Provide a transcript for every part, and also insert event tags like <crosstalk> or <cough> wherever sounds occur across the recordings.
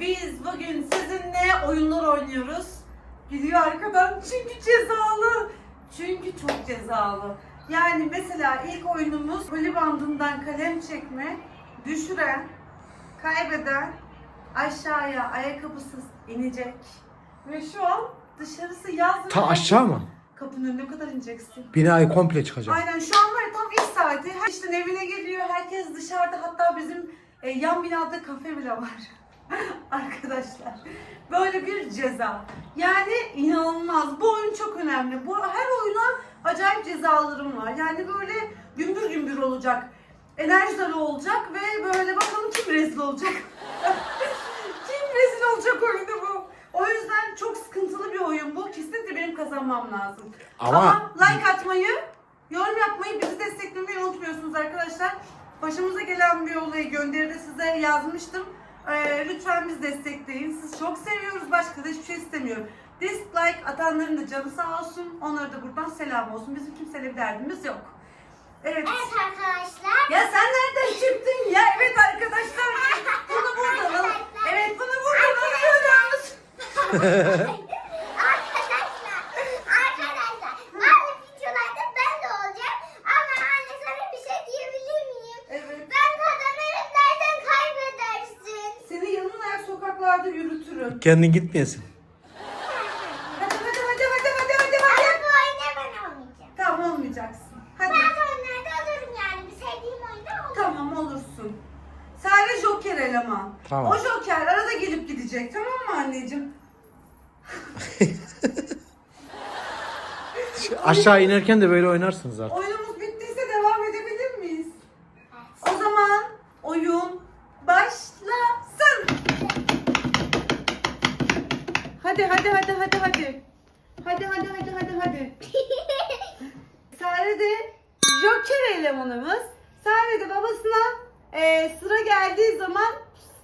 biz bugün sizinle oyunlar oynuyoruz. Gidiyor arkadan çünkü cezalı. Çünkü çok cezalı. Yani mesela ilk oyunumuz koli bandından kalem çekme, düşüren, kaybeden aşağıya ayakkabısız inecek. Ve şu an dışarısı yaz. Ta aşağı mı? Kapının önüne kadar ineceksin. Binayı komple çıkacak. Aynen şu an var ya tam iş saati. Her işte evine geliyor. Herkes dışarıda. Hatta bizim e, yan binada kafe bile var. <laughs> Arkadaşlar. Böyle bir ceza. Yani inanılmaz. Bu oyun çok önemli. Bu her oyuna acayip cezalarım var. Yani böyle gümbür gümbür olacak. Enerji dolu olacak ve böyle bakalım kim rezil olacak. <laughs> kim rezil olacak oyunu bu. O yüzden çok sıkıntılı bir oyun bu. Kesinlikle benim kazanmam lazım. Ama- Ama like atmayı, yorum yapmayı, bizi desteklemeyi unutmuyorsunuz arkadaşlar. Başımıza gelen bir olayı gönderide size yazmıştım. Ee, lütfen bizi destekleyin. Siz çok seviyoruz. Başka da hiçbir şey istemiyorum. Dislike atanların da canı sağ olsun. Onlara da buradan selam olsun. Bizim kimseyle bir derdimiz yok. Evet. Evet arkadaşlar. Ya sen nereden çıktın ya? Evet arkadaşlar. Bunu buradan <laughs> al. Evet bunu buradan alıyoruz. <laughs> arkadaşlar. Arkadaşlar. Aynı videolarda ben de olacağım. Ama anne sana bir şey diyebilir miyim? Evet. Ben kazanırım dersen kaybedersin. Seni yanın ayak sokaklarda yürütürüm. Kendin gitmeyesin. Hadi hadi hadi hadi hadi hadi hadi. Ama bu oyunda ben olmayacağım. Tamam olmayacaksın. Hadi. Bazı oyunlarda olurum yani. Bir sevdiğim oyunda olurum. Tamam olursun. Sadece joker eleman. Tamam. O joker arada gelip gidecek tamam mı anneciğim? <laughs> Aşağı inerken de böyle oynarsınız artık. Oyunumuz bittiyse devam edebilir miyiz? O zaman oyun başlasın. Hadi hadi hadi hadi hadi. Hadi hadi hadi hadi hadi. Sare de joker elemanımız. Sare de babasına e, sıra geldiği zaman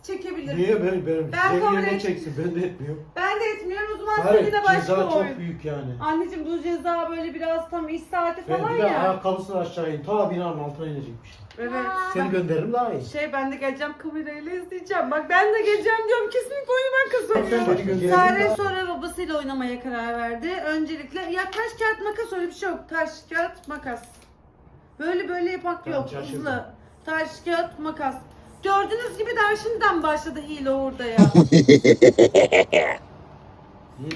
çekebilir. Niye ben benim Ben ben kabul yerine çeksin ben de etmiyorum. Ben de etmiyorum o zaman Hayır seninle başka ceza oyun. çok büyük yani. Anneciğim bu ceza böyle biraz tam iş saati Ben falan bir de ya. ayakkabısını aşağı in. Ta binanın altına inecekmiş. Evet. Seni gönderirim daha iyi. Şey ben de geleceğim kamerayla izleyeceğim. Bak ben de geleceğim diyorum kesinlikle oyunu ben kazanıyorum. Seni gönderirim Sare daha- sonra babasıyla oynamaya karar verdi. Öncelikle ya taş kağıt makas öyle bir şey yok. Taş kağıt makas. Böyle böyle yapak yok. şaşırdım. Hızlı. Taş kağıt makas. Gördüğünüz gibi daha şimdiden başladı hile orada ya. <laughs>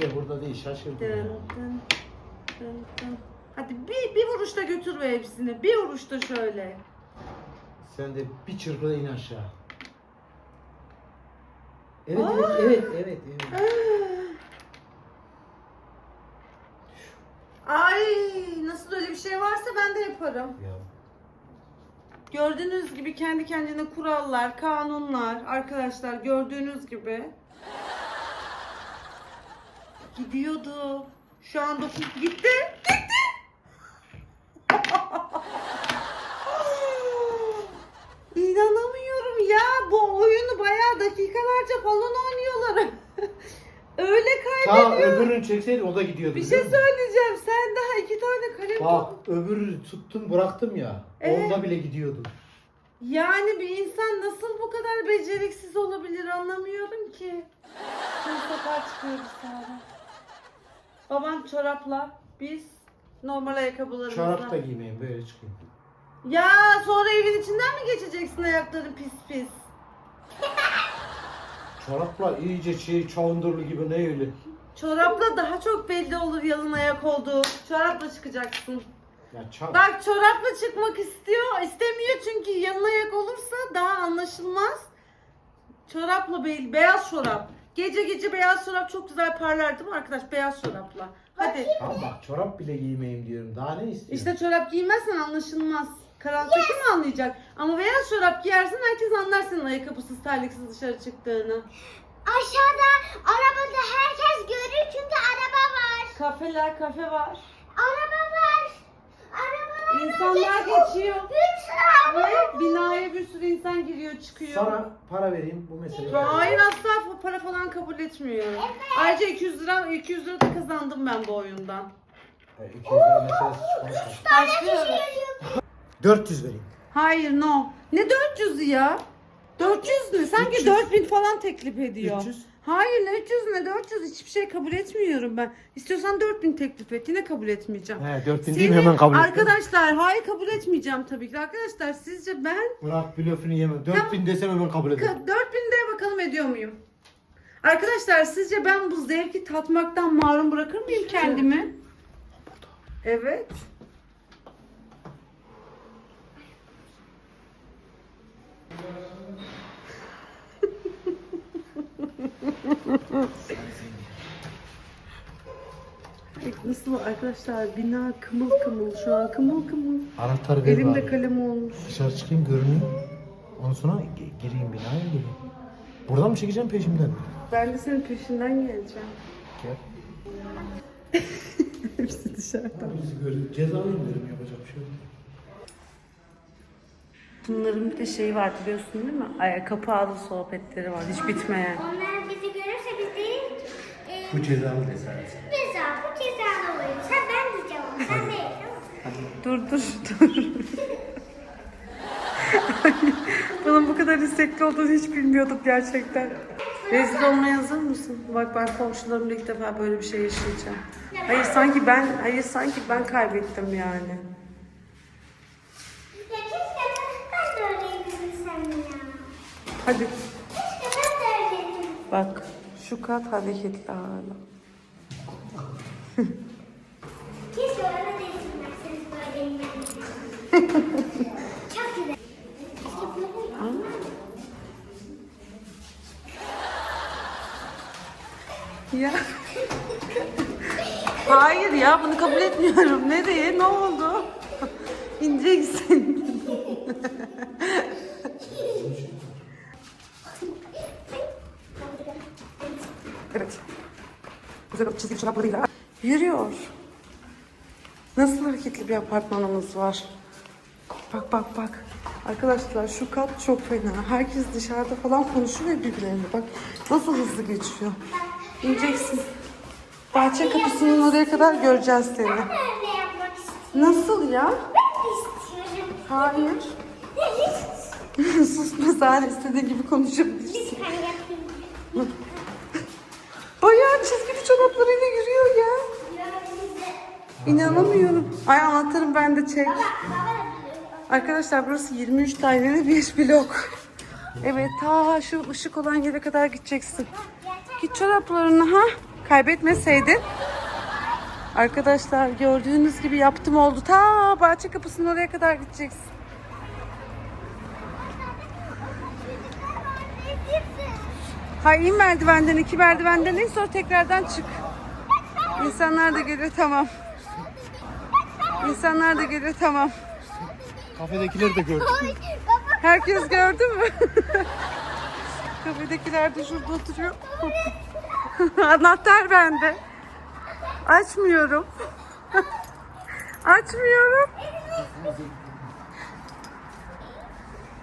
De burada değil şaşırdım. Dın ya. dın dın dın. Hadi bir, bir vuruşta götür be hepsini. Bir vuruşta şöyle. Sen de bir çırpıda in aşağı. Evet Aa! evet evet evet evet. Ay nasıl öyle bir şey varsa ben de yaparım. Ya. Gördüğünüz gibi kendi kendine kurallar, kanunlar arkadaşlar gördüğünüz gibi. Gidiyordu. Şu anda gitti. Gitti. <laughs> İnanamıyorum ya. Bu oyunu bayağı dakikalarca falan oynuyorlar. <laughs> Öyle Ta kaybediyor. öbürünü çekseydi o da gidiyordu. Bir şey biliyor musun? söyleyeceğim. Sen daha iki tane kalem Bak tut- öbürü tuttum bıraktım ya. Evet. Onda bile gidiyordu. Yani bir insan nasıl bu kadar beceriksiz olabilir anlamıyorum ki. Şimdi sokağa çıkıyoruz sonra. Baban çorapla, biz normal ayakkabılarımızla. Çorap da giymeyeyim böyle çıkayım. Ya sonra evin içinden mi geçeceksin ayakların pis pis? <laughs> Çorapla iyice şey çavundurlu gibi ne öyle. Çorapla daha çok belli olur yalın ayak olduğu. Çorapla çıkacaksın. Ya çap. Bak çorapla çıkmak istiyor, istemiyor çünkü yalın ayak olursa daha anlaşılmaz. Çorapla be- beyaz çorap. Gece gece beyaz çorap çok güzel parlar değil mi arkadaş? Beyaz çorapla. Hadi. Tamam bak çorap bile giymeyeyim diyorum. Daha ne istiyorsun? İşte çorap giymezsen anlaşılmaz. Karanlıkta kim anlayacak? Ama beyaz çorap giyersen herkes anlar senin ayakkabısız, terliksiz dışarı çıktığını. Aşağıda arabada herkes görür çünkü araba var. Kafeler, kafe var. Araba var. Arabalar İnsanlar geçiyor. Bir sürü araba. Ve binaya bir sürü insan giriyor, çıkıyor. Sana para vereyim bu meseleyi. Hayır asla para falan kabul etmiyorum. Ayrıca 200 lira 200 lira da kazandım ben bu oyundan. E, 200 lira meselesi çıkarsa. Başlıyoruz. 400 vereyim. Hayır no. Ne 400'ü ya? 400 ne? Sanki 300. 4000 falan teklif ediyor. 300. Hayır ne 300 ne 400 hiçbir şey kabul etmiyorum ben. İstiyorsan 4000 teklif et yine kabul etmeyeceğim. He 4000 Senin- değil mi hemen kabul ettim. Arkadaşlar hayır kabul etmeyeceğim tabii ki. Arkadaşlar sizce ben Bırak blöfünü yeme. 4000 desem hemen kabul ederim. 4000 de bakalım ediyor muyum? Arkadaşlar sizce ben bu zevki tatmaktan mahrum bırakır mıyım kendimi? Evet. Nasıl arkadaşlar bina kımıl kımıl şu an kımıl kımıl. Anahtarı ver Elimde bari. kalem olmuş. Dışarı çıkayım görüneyim. Ondan sonra ge- gireyim binaya gireyim. Buradan mı çekeceğim peşimden mi? Ben de senin peşinden geleceğim. Gel. <laughs> Hepsi dışarıda. Bizi görün. Ceza indirim yapacak bir şey yok. Bunların bir de şeyi var biliyorsun değil mi? Ay, kapağı sohbetleri var hiç bitmeyen. Onlar bizi görürse biz de e, Bu cezalı ceza. ceza, bu cezalı oluyor. Sen ben diyeceğim ama sen değil. Dur dur dur. <laughs> Bana bu kadar istekli olduğunu hiç bilmiyordum gerçekten. Rezil olmaya hazır mısın? Bak ben komşularımla ilk defa böyle bir şey yaşayacağım. Hayır sanki ben, hayır sanki ben kaybettim yani. Ya keşke ben de öyleydim sen ya. Hadi Keşke ben de öyleydim. bak şu kat hareketli hala. Keşke böyle Çok güzel. Ya. Hayır ya bunu kabul etmiyorum. Nereye? Ne oldu? İneceksin. evet. Çoraplarıyla. Yürüyor. Nasıl hareketli bir apartmanımız var. Bak bak bak. Arkadaşlar şu kat çok fena. Herkes dışarıda falan konuşuyor birbirlerine. Bak nasıl hızlı geçiyor. İneceksin. Bahçe kapısının oraya kadar göreceğiz seni. Nasıl ya? Hayır. <laughs> Susma sen istediğin gibi konuşabilirsin. Lütfen yapayım. Bayağı çizgili çoraplarıyla yürüyor ya. İnanamıyorum. Ay anahtarım bende çek. Arkadaşlar burası 23 daireli bir blok. Evet ta şu ışık olan yere kadar gideceksin. Git çoraplarını ha. Kaybetmeseydin. Arkadaşlar gördüğünüz gibi yaptım oldu. Ta bahçe kapısının oraya kadar gideceksin. Hay in merdivenden iki merdivenden in sonra tekrardan çık. İnsanlar da geliyor tamam. İnsanlar da geliyor tamam. Kafedekileri de gördüm. Herkes gördü mü? <laughs> Kafedekiler de şurada oturuyor. <laughs> Anahtar bende. Açmıyorum. <laughs> Açmıyorum.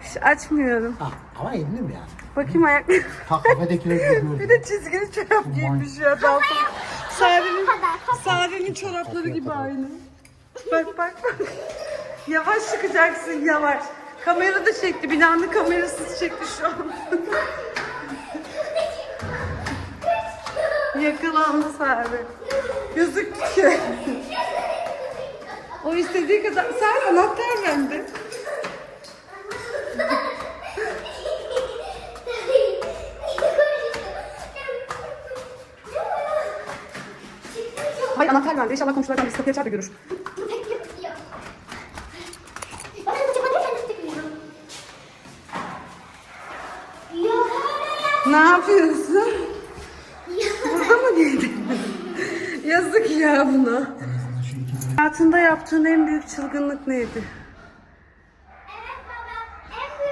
Hiç açmıyorum. Ah, ama indim yani. Bakayım ayak. Ta kafedekileri de Bir de çizgili çorap giymiş ya. Daha sonra. Sare'nin, Sare'nin çorapları gibi aynı. Bak bak bak. Yavaş çıkacaksın yavaş. Kamera da çekti. Binanın kamerası çekti şu an. <laughs> Yakalandı Sare. Gözüktü. o istediği kadar. Sare anahtar bende. Hayır anahtar bende. İnşallah komşulardan birisi kapıyı açar da görür. Ne yapıyorsun? Burada mı giydin? Yazık ya buna. Hayatında yaptığın en büyük çılgınlık neydi?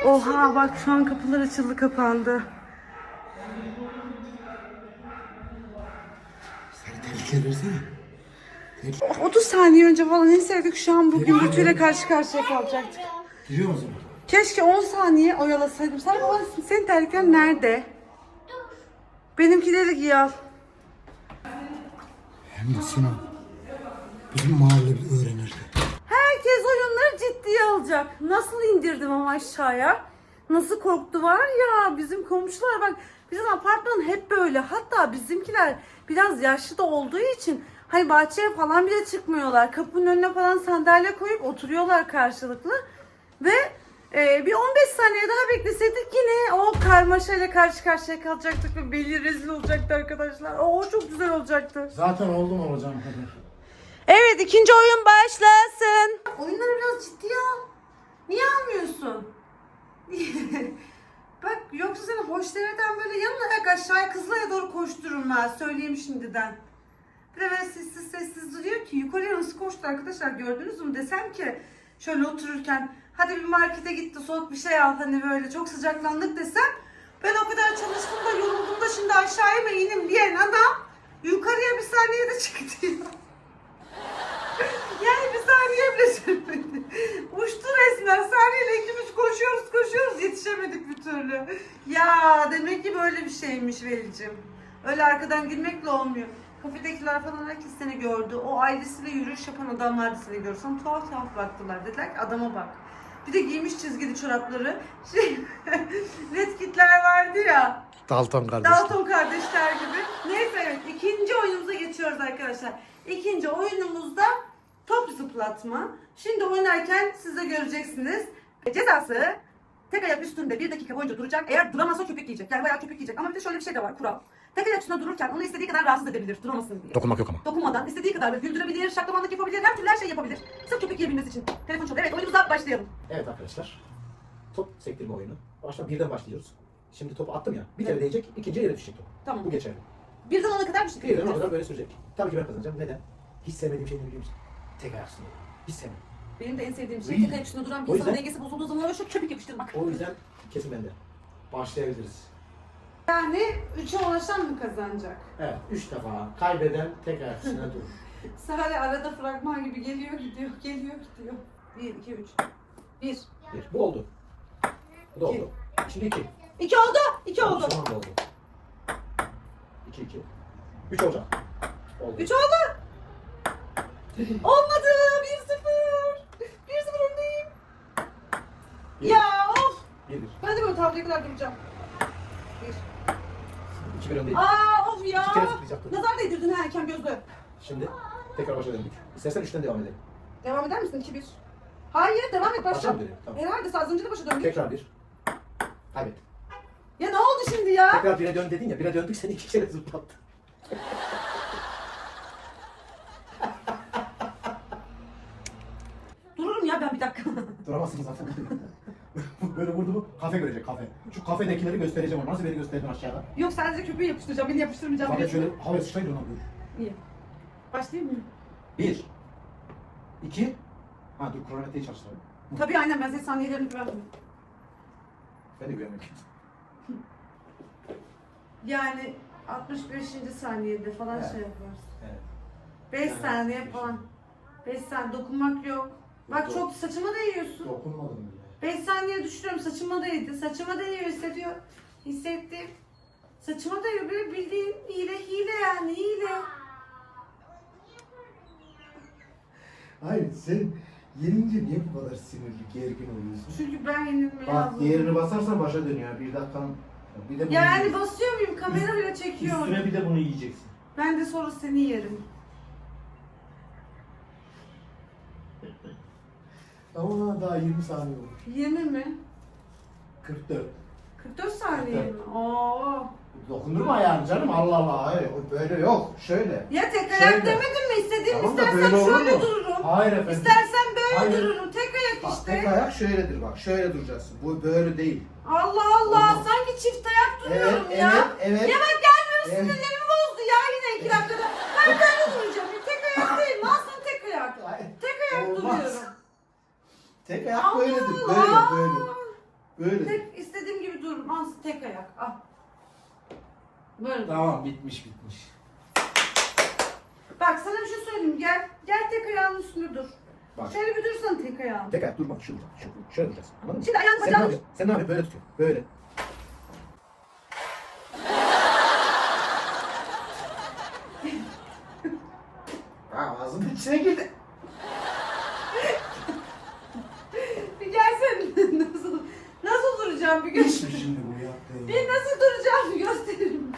Oha bak şu an kapılar açıldı kapandı. Tehlike versene. 30 saniye önce falan inseydik şu an bugün bütüyle karşı karşıya kalacaktık. Giriyor musun? Keşke 10 saniye oyalasaydım. Sen bana senin terlikler nerede? Benimkileri giy al. Hem de Sinan. Bizim mahalle öğrenirdi. Herkes oyunları ciddiye alacak. Nasıl indirdim ama aşağıya? Nasıl korktu var ya bizim komşular bak bizim apartman hep böyle. Hatta bizimkiler biraz yaşlı da olduğu için hani bahçeye falan bile çıkmıyorlar. Kapının önüne falan sandalye koyup oturuyorlar karşılıklı. Ve e, bir 15 saniye daha bekleseydik yine o karmaşayla karşı karşıya kalacaktık ve belli rezil olacaktı arkadaşlar. O çok güzel olacaktı. Zaten oldum olacağım kadar. Evet ikinci oyun başlasın. Oyunları biraz ciddiye al. Niye almıyorsun? <laughs> Bak yoksa seni hoş demeden böyle yanına ayak aşağıya kızılaya doğru koştururum ben söyleyeyim şimdiden. Bir de böyle sessiz sessiz duruyor ki yukarıya nasıl koştu arkadaşlar gördünüz mü desem ki şöyle otururken hadi bir markete gitti soğuk bir şey al hani böyle çok sıcaklandık desem ben o kadar çalıştım da yoruldum da şimdi aşağıya mı ineyim diyen adam yukarıya bir saniyede çıktı ya. <laughs> Yani bir saniye bile sürmedi. Uçtu resmen. Saniyeyle ikimiz koşuyoruz koşuyoruz yetişemedik bir türlü. Ya demek ki böyle bir şeymiş Velicim. Öyle arkadan gülmekle olmuyor. Kafedekiler falan herkes seni gördü. O ailesiyle yürüyüş yapan adamlar da seni gördü. Sana tuhaf tuhaf baktılar. Dediler ki adama bak. Bir de giymiş çizgili çorapları. Şey, <laughs> red kitler vardı ya. Dalton kardeş. Dalton kardeşler gibi. Neyse evet ikinci oyunumuza geçiyoruz arkadaşlar. İkinci oyunumuzda top zıplatma. Şimdi oynarken siz de göreceksiniz. Cezası tek ayak üstünde bir dakika boyunca duracak. Eğer duramazsa köpük yiyecek. Yani bayağı köpük yiyecek. Ama bir de şöyle bir şey de var kural. Tek ayak üstünde dururken onu istediği kadar rahatsız edebilir duramasın diye. Dokunmak yok ama. Dokunmadan istediği kadar böyle güldürebilir, şaklamanlık yapabilir, her türlü her şey yapabilir. Sırf köpük yiyebilmesi için. Telefon çalıyor. Evet oyunumuza başlayalım. Evet arkadaşlar. Top sektirme oyunu. Baştan birden başlıyoruz. Şimdi topu attım ya. Bir kere değecek, ikinci yere düşecek top. Tamam. Bu geçerli. Birden ona kadar bir şey. Birden o kadar böyle sürecek. Tabii ki ben kazanacağım. Neden? Hiç sevmediğim şey ne biliyor musun? Tek ayak üstünde. Hiç sevmem. Benim de en sevdiğim şey tek ayak üstünde duran bir O insanın yüzden- dengesi bozulduğu zaman öyle şu köpük yapıştırmak. O yüzden kesin bende. Başlayabiliriz. Yani 3'e ulaşan mı kazanacak? Evet. Üç defa kaybeden tek ayak üstüne durur. <laughs> Sare arada fragman gibi geliyor gidiyor, geliyor gidiyor. 1, 2, 3. 1. Bir. Bu oldu. Bu da oldu. Şimdi iki. 2 oldu, 2 oldu. Son anda oldu. İki iki. Üç olacak. Oldu. 3 oldu. Olmadı. 1-0. 1-0 öndeyim. Bir. Ya of. Bir. Ben de böyle tabloya kadar duracağım. 1. Öndeyim. Aa of ya. İki kere zıplayacaktın. Nazar değdirdin ha erken gözlü. Şimdi tekrar başa döndük. İstersen üçten devam edelim. Devam eder misin 2-1? Hayır devam et Başa başla. mı dönüyor? Tamam. Herhalde az önce de başa döndük. Tekrar bir. Kaybet. Ya ne oldu şimdi ya? Tekrar bire dön dedin ya. Bire döndük seni iki kere zıplattı. <laughs> Dururum ya ben bir dakika. Duramazsın zaten. <laughs> <laughs> Böyle vurdu mu kafe görecek kafe. Şu kafedekileri göstereceğim ona. Nasıl beni gösterdin aşağıda? Yok sadece köpüğü yapıştıracağım. Beni yapıştırmayacağım. Biliyorsun. şöyle havaya sıçraydı ona böyle. İyi. Başlayayım mı? Bir. İki. Ha dur kronometreyi çalıştıralım. Tabii aynen ben senin saniyelerini güvenmiyorum. Ben de güvenmiyorum. Yani 65. saniyede falan Evet. şey yaparız. Evet. 5 Evet. saniye falan. 5 saniye dokunmak yok. Bak Yok. çok saçıma değiyorsun. Dokunmadım bile. 5 saniye düşürüyorum saçıma değdi. Saçıma değiyor hissediyor. Hissettim. Saçıma değiyor böyle bildiğin hile hile yani hile. Hayır sen yenince niye bu kadar sinirli, gergin oluyorsun? Çünkü ben yenilmeye Bak hazırım. diğerini basarsan başa dönüyor. Bir dakikan. Bir de bunu Yani yiyeceksin. basıyor muyum? Kamera bile çekiyor. Üstüne bir de bunu yiyeceksin. Ben de sonra seni yerim. Ama daha 20 saniye var. 20 mi? 44. 44 saniye mi? Oo. Dokundurma ayağını canım Allah Allah. Hayır böyle yok. Şöyle. Ya tek Şöyle. ayak demedim mi? İstediğim Tamam da istersen böyle olur şöyle mu? dururum. Hayır efendim. İstersen böyle Hayır. dururum. Tek ayak Bak, işte. tek ayak şöyledir bak. Şöyle duracaksın. Bu böyle değil. Allah Allah. Olmaz. Sanki çift ayak duruyorum Evet, ya. evet, evet. Ya bak gelmiyor Evet. sinirlerimi bozdu ya yine iki dakikada. Ben böyle duracağım. Tek ayak değil. Nasıl tek ayak? Hayır. Tek ayak Olmaz. duruyorum. Tek ayak Allah böyledir. Allah. Böyle böyle. Tek istediğim gibi dururum. Al tek ayak. Al. Böyle. Tamam bitmiş bitmiş. Bak sana bir şey söyleyeyim. Gel. Gel tek ayağının üstünde dur. Bak. Şöyle bir dursana tek ayağın. Tek ayak dur bak şurada. Şurada. Şöyle duracaksın. Anladın mı? Şimdi ayağını Sen ne bacağını... yapıyorsun? Sen ne yapıyorsun? Böyle tutuyorsun. Böyle. <laughs> Aa, ağzının içine girdi. Bir gelsene. <laughs> nasıl, nasıl duracağım bir nasıl duracağımı gösterir misin?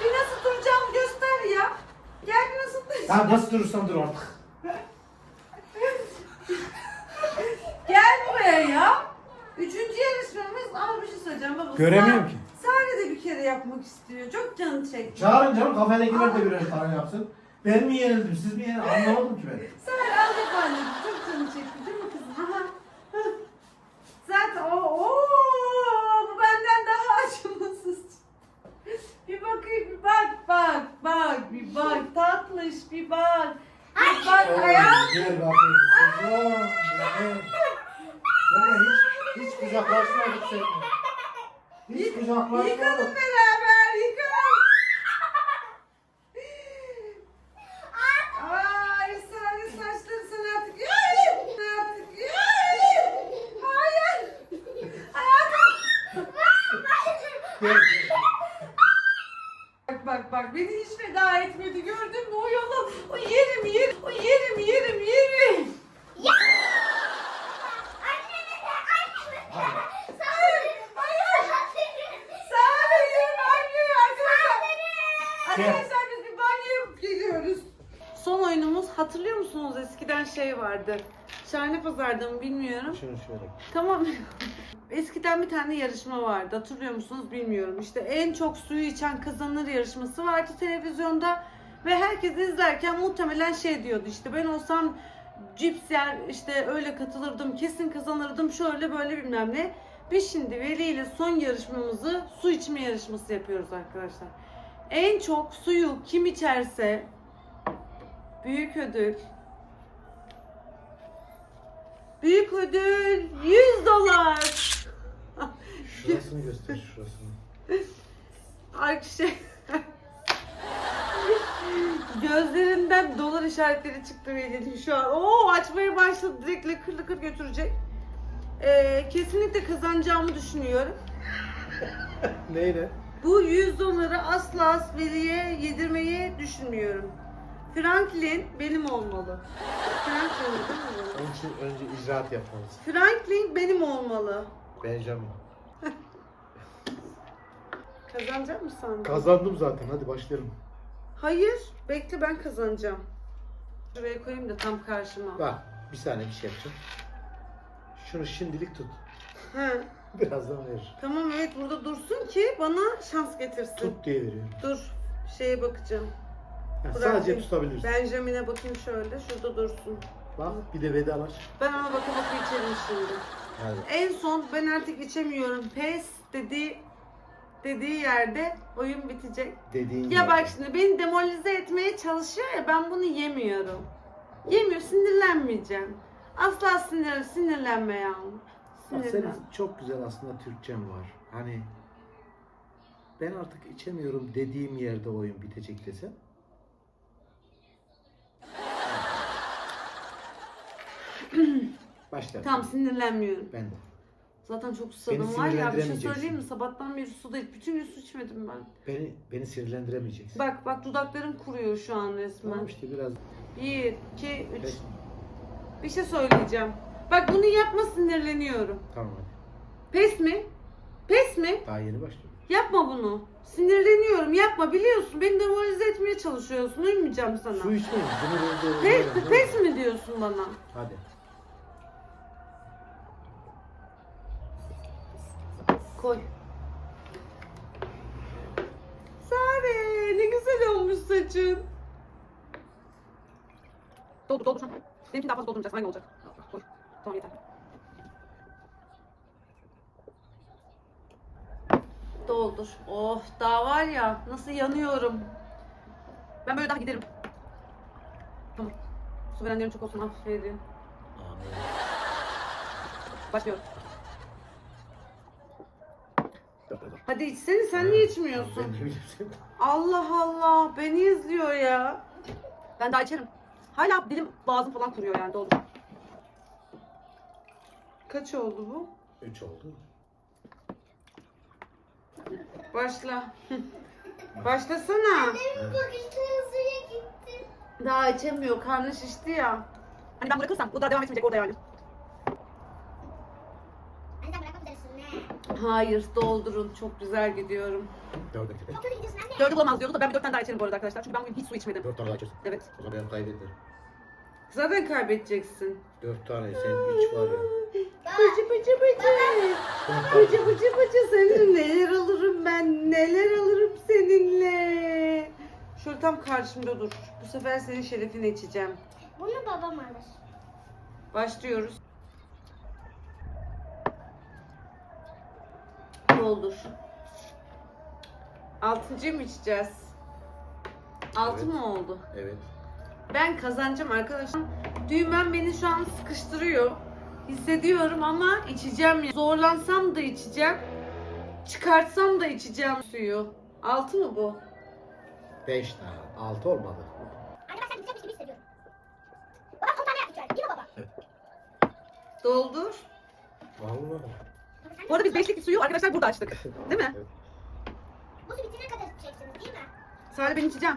Bir nasıl duracağımı göster ya. Gel bir nasıl duracağım. Sen nasıl durursan dur artık. Gel buraya ya. Üçüncü yarışmamız ama bir şey söyleyeceğim baba. Göremiyorum ki. Sare de bir kere yapmak istiyor. Çok canı çekti. Çağırın canım kafedekiler de birer tane yapsın. Ben mi yenildim siz mi yenildiniz anlamadım ki ben. Sare al yap anneciğim. Çok canı çekti değil mi kızım? Aha. Hah. Zaten o ooo bu benden daha acımasız. Bir bakayım bir bak bak bak bir bak tatlış bir bak. Bir bak. Gel bakayım. Kuzum, gel. Böyle hiç, hiç kucaklaşmadık seninle. Hiç Yıkalım kucaklaşmadık. beraber yıkalım. Ay Sare saçları sen artık. Ay, artık. Ay, Hayır. Hayatım. Gel, gel. Bak bak bak beni hiç veda etmedi gördün mü o yolu o yerim yerim o yerim yerim yerim. Sare yerim banyoyu arkadaşlar. Arkadaşlar biz bir banyo yapıp geliyoruz. Son oyunumuz hatırlıyor musunuz eskiden şey vardı. Mı bilmiyorum. Şunu şöyle. Tamam. <laughs> Eskiden bir tane yarışma vardı. Hatırlıyor musunuz bilmiyorum. İşte en çok suyu içen kazanır yarışması vardı televizyonda. Ve herkes izlerken muhtemelen şey diyordu işte ben olsam cips yer işte öyle katılırdım kesin kazanırdım şöyle böyle bilmem ne. Biz şimdi Veli ile son yarışmamızı su içme yarışması yapıyoruz arkadaşlar. En çok suyu kim içerse büyük ödül Büyük ödül 100 dolar. Şurasını göster şurasını. Arkadaşlar Gözlerinden dolar işaretleri çıktı Veli'nin şu an. Oo açmaya başladı. Direkt lıkır lıkır götürecek. Ee, kesinlikle kazanacağımı düşünüyorum. <laughs> Neyle? Bu 100 doları asla Veli'ye yedirmeyi düşünmüyorum. Franklin benim olmalı. Franklin değil mi? Onun için önce icraat yapmalısın. Franklin benim olmalı. Benjamin. <laughs> Kazanacak mı sandın? Kazandım zaten hadi başlayalım. Hayır, bekle ben kazanacağım. Şuraya koyayım da tam karşıma. Bak bir saniye bir şey yapacağım. Şunu şimdilik tut. He, <laughs> Birazdan verir. tamam evet burada dursun ki bana şans getirsin. Tut diye veriyorum. Dur, şeye bakacağım. Ha, Bırak sadece beni. tutabilirsin. Benjamin'e bakayım şöyle, şurada dursun. Bak bir de vedalaş. Ben ona baka baka içerim şimdi. Hadi. En son ben artık içemiyorum. Pes dedi dediği yerde oyun bitecek. Dediğin Ya gibi. bak şimdi beni demoralize etmeye çalışıyor ya ben bunu yemiyorum. Yemiyor sinirlenmeyeceğim. Asla sinir sinirlenme ya. Bak Sinirlen. senin çok güzel aslında Türkçem var. Hani ben artık içemiyorum dediğim yerde oyun bitecek desem. <clears throat> Başla. Tamam sinirlenmiyorum. Ben de. Zaten çok Beni susadım var ya bir şey sinirlendiremeyeceksin. söyleyeyim mi? Sabahtan beri su değil. Bütün gün su içmedim ben. Beni beni sinirlendiremeyeceksin. Bak bak dudaklarım kuruyor şu an resmen. Tamam işte biraz. Bir, iki, üç. Beş. Bir şey söyleyeceğim. Bak bunu yapma sinirleniyorum. Tamam hadi. Pes mi? Pes mi? Daha yeni başlıyor. Yapma bunu. Sinirleniyorum. Yapma biliyorsun. Beni demoralize etmeye çalışıyorsun. Uymayacağım sana. Su içmeyin. Bunu Pes, pes mi diyorsun bana? Hadi. Koy. Sare ne güzel olmuş saçın. Doldur doldur. Benimkini daha fazla doldurmayacaksın. Aynı olacak. Koy. Tamam yeter. Doldur. Oh daha var ya nasıl yanıyorum. Ben böyle daha giderim. Tamam. Su verenlerin çok olsun. Aferin. Başlıyorum. Hadi içsene sen niye içmiyorsun? Allah Allah beni izliyor ya. Ben daha içerim. Hala dilim boğazım falan kuruyor yani doldu. Kaç oldu bu? Üç oldu. Başla. <laughs> Başlasana. Benim bakışlarım suya gitti. Daha içemiyor karnı şişti ya. Hani ben bırakırsam bu daha devam etmeyecek orada yani. Anne sen bırakmak üzeresin. Ne? Hayır doldurun. Çok güzel gidiyorum. Dörde gidelim. Kötü gidiyorsun anne. Dördü bulamaz diyordu da ben bir dört tane daha içerim bu arada arkadaşlar. Çünkü ben bugün hiç su içmedim. Dört tane daha içersin. Evet. O zaman ben kaybederim. Zaten kaybedeceksin. Dört tane sen üç var ya. Bıcı bıcı bıcı. Bıcı bıcı bıcı senin neler alırım ben neler alırım seninle. Şöyle tam karşımda dur. Bu sefer senin şerefine içeceğim. Bunu babam alır. Başlıyoruz. Doldur. Altıncıyı mı içeceğiz? Altı Evet. mı oldu? Evet. Ben kazanacağım arkadaşlar. Düğmem beni şu an sıkıştırıyor. Hissediyorum ama içeceğim. ya. Zorlansam da içeceğim. Çıkartsam da içeceğim suyu. Altı mı bu? Beş tane. Altı olmadı. Anne ben sen gidecekmiş gibi hissediyorum. Babam 10 tane yaptı içeride. Değil mi baba? Doldur. Vallahi. Bu arada biz beşlik suyu arkadaşlar burada açtık. Değil mi? Bu su bitene kadar içeceksiniz değil mi? Sadece ben içeceğim.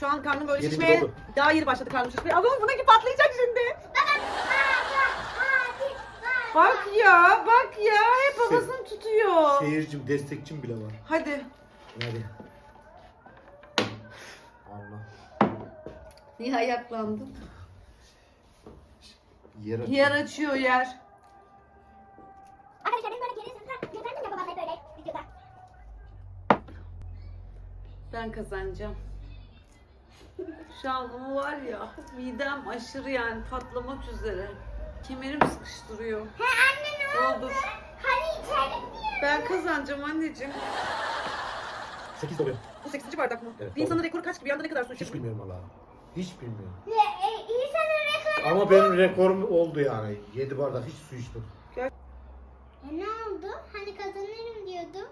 Şu an karnım böyle Yedi şişmeye doldu. daha yeni başladı karnım şişmeye. Ama bununki patlayacak şimdi. Bak ya bak ya hep babasını tutuyor. Seyircim, destekçim bile var. Hadi. Hadi. Allah. Niye ayaklandın? Yer açıyor. Yer açıyor yer. Arkadaşlar benim böyle geri gösterdim ya babam hep öyle videoda. Ben kazanacağım. Şu an ama var ya midem aşırı yani patlamak üzere. Kemerim sıkıştırıyor. He anne ne oldu? Doldur. Hani içeride diye. Ben kazanacağım anneciğim. Sekiz doluyor. Bu 8. bardak mı? Evet, bir insanın doğru. rekoru kaç ki? Bir anda ne kadar su Hiç içebilir? bilmiyorum Allah. Hiç bilmiyorum. Ne, e, insanın rekoru. Ama benim rekorum oldu yani. Yedi bardak hiç su içtim. E, ne oldu? Hani kazanırım diyordum.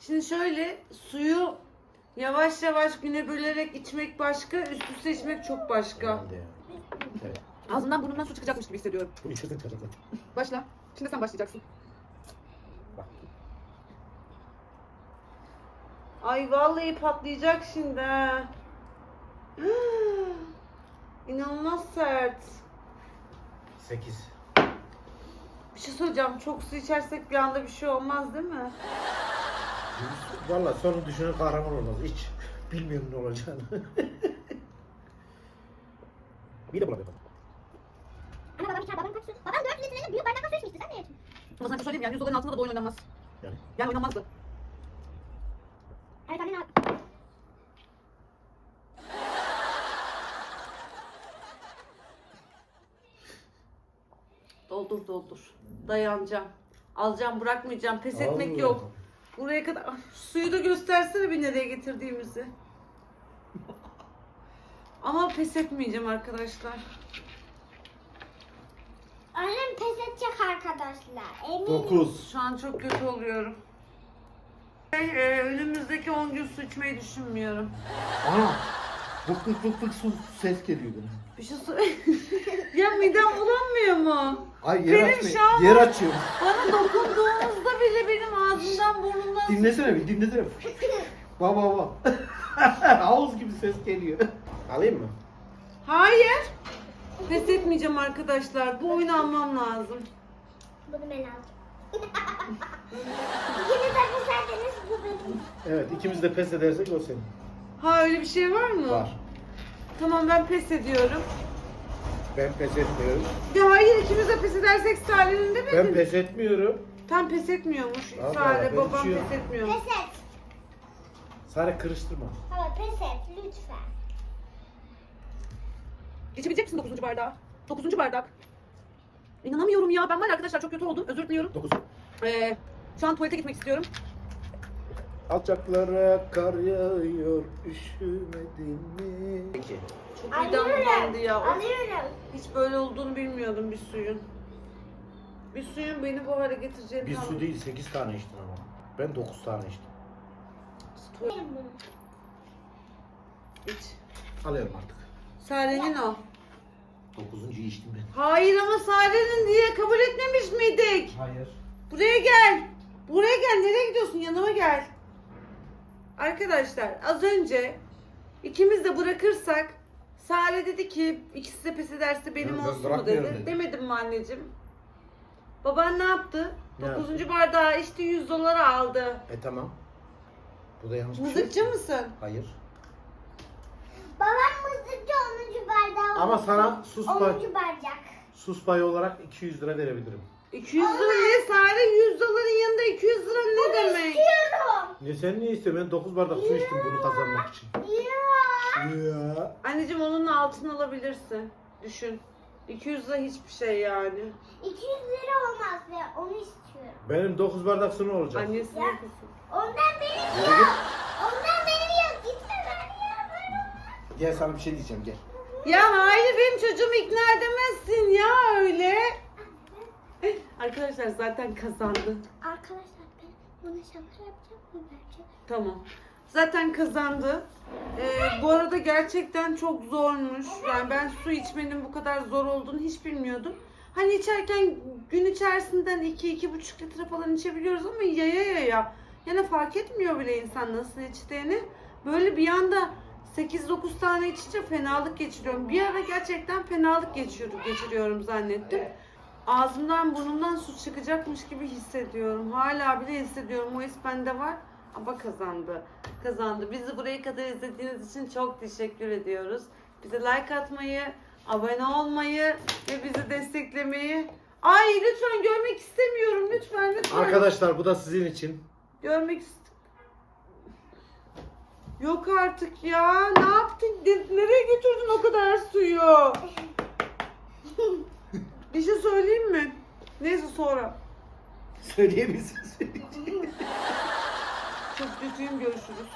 Şimdi şöyle suyu yavaş yavaş güne bölerek içmek başka, üst üste içmek çok başka. Herhalde yani. Evet. Ağzından burnundan su çıkacakmış gibi hissediyorum. Çıkacak zaten. Başla. Şimdi sen başlayacaksın. Bak. Ay vallahi patlayacak şimdi ha. <gasps> İnanılmaz sert. Sekiz. Bir şey söyleyeceğim. Çok su içersek bir anda bir şey olmaz değil mi? Valla sonu düşünen kahraman olmaz. Hiç bilmiyorum ne olacağını. <laughs> Bir de bulamıyorum. Anne babam içer babam kaç su? Babam 4 litrelik büyük bardaktan su içmişti. Sen ne yapıyorsun? Ama sana bir şey söyleyeyim mi? yani 100 doların altında da bu oyun oynanmaz. Yani. Yani oynanmazdı. Evet anne ne yap- Doldur doldur. Dayanacağım. Alacağım bırakmayacağım. Pes etmek Allah. yok. Buraya kadar. Ah, Suyu da göstersene bir nereye getirdiğimizi. Ama pes etmeyeceğim arkadaşlar. Annem pes edecek arkadaşlar. Eminim. Dokuz. Şu an çok kötü oluyorum. Şey, e, önümüzdeki 10 gün su içmeyi düşünmüyorum. Ana. Vık vık vık vık su ses geliyor bana. Bir şey söyle. <laughs> ya midem bulanmıyor mu? Ay yer Benim açmıyor. şu an- Yer açıyor. Bana dokunduğunuzda bile benim ağzımdan burnumdan Dinlesene bir dinlesene. <laughs> Baba baba. <laughs> Havuz gibi ses geliyor. Alayım mı? Hayır. Pes etmeyeceğim arkadaşlar. Bu oyunu almam lazım. Bunu ben aldım. <laughs> Yine de pes ediniz bu benim. Evet ikimiz de pes edersek o senin. Ha öyle bir şey var mı? Var. Tamam ben pes ediyorum. Ben pes etmiyorum. Ya hayır ikimiz de pes edersek Salih'in de Ben pes etmiyorum. Tam pes etmiyormuş. Allah Salih ben babam içiyorum. pes etmiyor. Pes et. Sare kırıştırma. Baba pes et lütfen. İçebilecek misin 9. bardağı? 9. bardak. İnanamıyorum ya. Ben var ya arkadaşlar çok kötü oldum. Özür diliyorum. Dokuz. Ee, şu an tuvalete gitmek istiyorum. Alçaklara kar yağıyor, üşümedin mi? Peki. Çok midem bulandı ya. Of, Alıyorum. Hiç böyle olduğunu bilmiyordum bir suyun. Bir suyun beni bu hale getireceğini Bir tam- su değil, sekiz tane içtin ama. Ben dokuz tane içtim. Benim bunu. İç. Alıyorum artık. Sare'nin o. Dokuzuncuyu içtim ben. Hayır ama Sare'nin diye kabul etmemiş miydik? Hayır. Buraya gel. Buraya gel. Nereye gidiyorsun? Yanıma gel. Arkadaşlar az önce ikimiz de bırakırsak Sare dedi ki ikisi de pes ederse benim Ben- olsun mu bırakmıyorum dedi. dedi. Demedim mi anneciğim? Baban ne yaptı? Ne yaptın? Dokuzuncu bardağı içti 100 dolar aldı. E tamam. Bu da yanlış bir şey. Mızıkçı mısın? Hayır. Babam mızıkçı 10. bardağı. Ama olsun. sana sus 10. pay, bardak. sus payı olarak 200 lira verebilirim. 200 lira ne? Sare 100 doların yanında 200 lira ne demek? İstiyorum. Ne sen niye istiyorsun? Ben 9 bardak su içtim bunu kazanmak için. Ya. Anneciğim onun altını alabilirsin. Düşün. 200 lira hiçbir şey yani. 200 lira olmaz ve onu istiyorum. Benim 9 bardak su ne olacak? Annesinin Ya. Ondan benim yok. Ondan benim yok. Gitme ben ya. Olmaz. Gel sana bir şey diyeceğim gel. Ya hayır benim çocuğumu ikna edemezsin ya öyle. Arkadaşlar zaten kazandı. Arkadaşlar buna şaka yapacağım mı bence? Tamam. Zaten kazandı. Ee, bu arada gerçekten çok zormuş. Yani ben su içmenin bu kadar zor olduğunu hiç bilmiyordum. Hani içerken gün içerisinden 2-2,5 litre falan içebiliyoruz ama yaya yaya. Yani fark etmiyor bile insan nasıl içtiğini. Böyle bir anda 8-9 tane içince fenalık geçiriyorum. Bir ara gerçekten fenalık geçiyorum, geçiriyorum zannettim. Ağzımdan burnumdan su çıkacakmış gibi hissediyorum. Hala bile hissediyorum. O his bende var. Ama kazandı. Kazandı. Bizi buraya kadar izlediğiniz için çok teşekkür ediyoruz. Bize like atmayı, abone olmayı ve bizi desteklemeyi. Ay lütfen görmek istemiyorum. Lütfen lütfen. Arkadaşlar bu da sizin için. Görmek ist Yok artık ya. Ne yaptın? Nereye götürdün o kadar suyu? <laughs> Bir şey söyleyeyim mi? Neyse sonra. Söyleyemezsin. Çok kötüyüm görüşürüz.